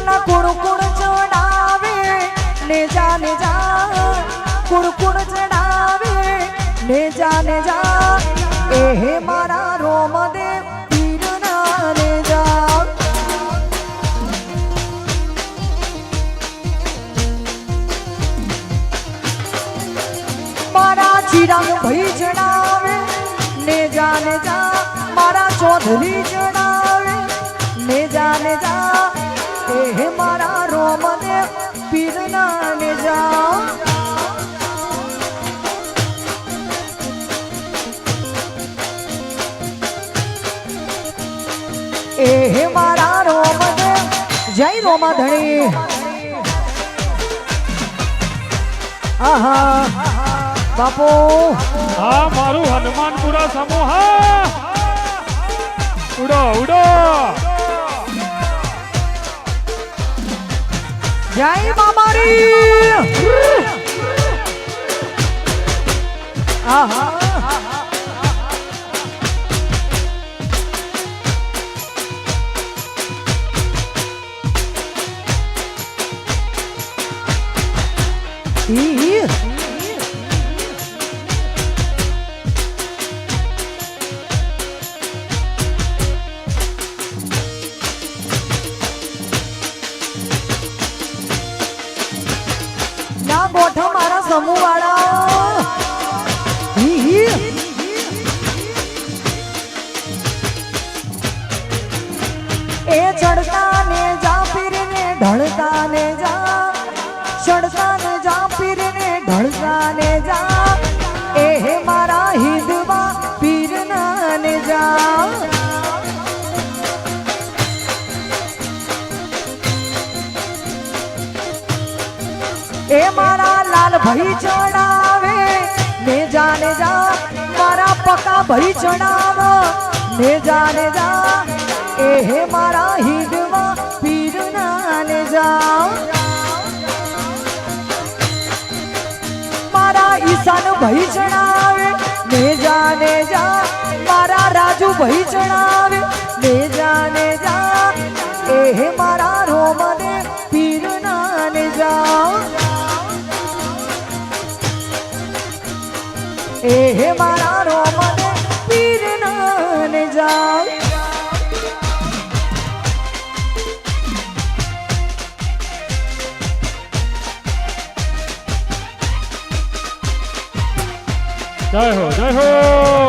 માના કુણ ચડાવે ને જા ને જા કુણ ચડાવે ને જા ને જા એ હે મારા રોમદેવ પીરના ને જા મારા ચિરાગ ભાઈ જણાવે ને જાને જા મારા ચોધરી જણાવે પીરના ને જા એ હે મારા રોમદેવ જય રોમધણી. આહા, બાપુ. હા, મારું હનુમાનપુરા સમૂહ ઉડો ઉડો. જય મામારી! આહા. ઈ. સમૂહ વાળા એ ચડતા એ મારા લાલ ભાઈ ચડાવે, ને જાને જા મારા પકા ભાઈ ચડાવ, ને જાને જા એ હે મારા હિંદમાં પીર ને જા. મારા ઈશાન ભાઈ ચડાવે, ને જાને જા મારા રાજુ ભાઈ ચડાવે, ને જાને જા એ હે મારા રોમને એ હે મારા રોમને પીર ને જા જય હો જય હો.